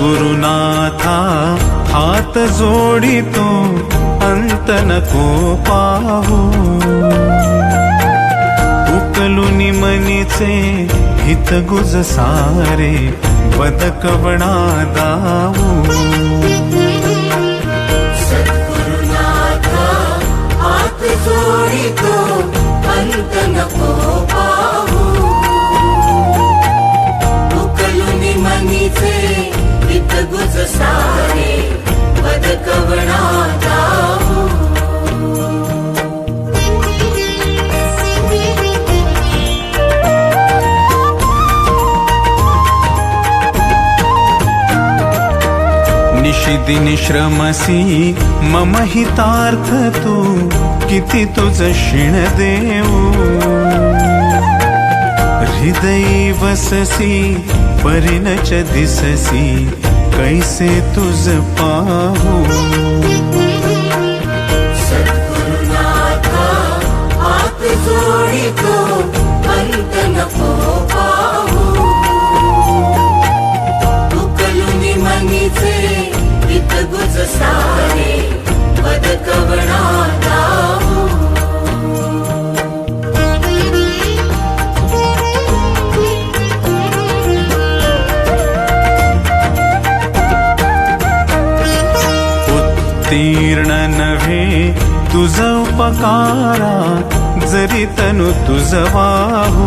गुरुनाथा हात जोडितो अंत नको पाहू हो. उकलुनी मनीचे हित गुज सारे बदकवणा दाऊ सद्गुरुनाथा हात गुज सारे पद कवणा निशिदिनी श्रमसी मम हितार्थ तू किती तुझ क्षीण देऊ? हृदयी वससी परिणच दिससी कैसे तुझ पाहू? तीर्ण नव्हे तुझ उपकारा जरी तनु तुझ वाहू.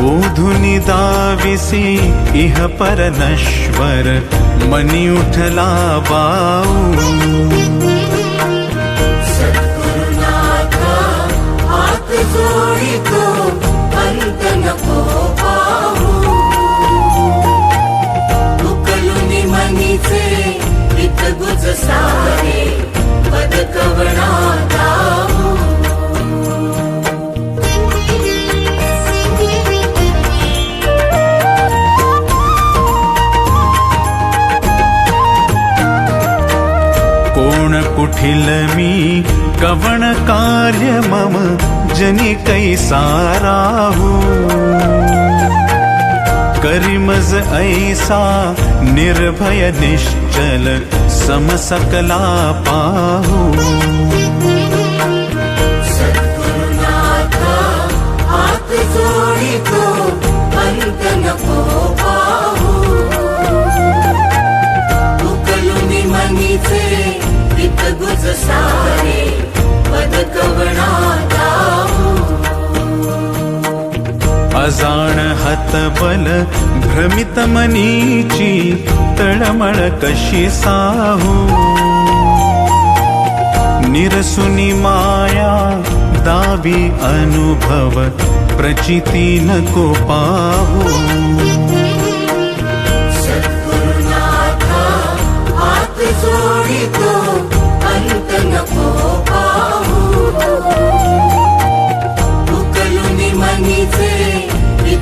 बोधुनी दाविसी इह पर नश्वर मनी उठला बाऊ. कोण मी कवण कार्य मम जनि कैसा राहू करिमज ऐसा निर्भय निश्चल समसकला पाहू. अजाण हतबल भ्रमित मनीची तळमळ कशी साहू? निरसुनी माया दावी अनुभव प्रचिती नको पाहू. अंत नको पाहू. उकलुनी मनीचे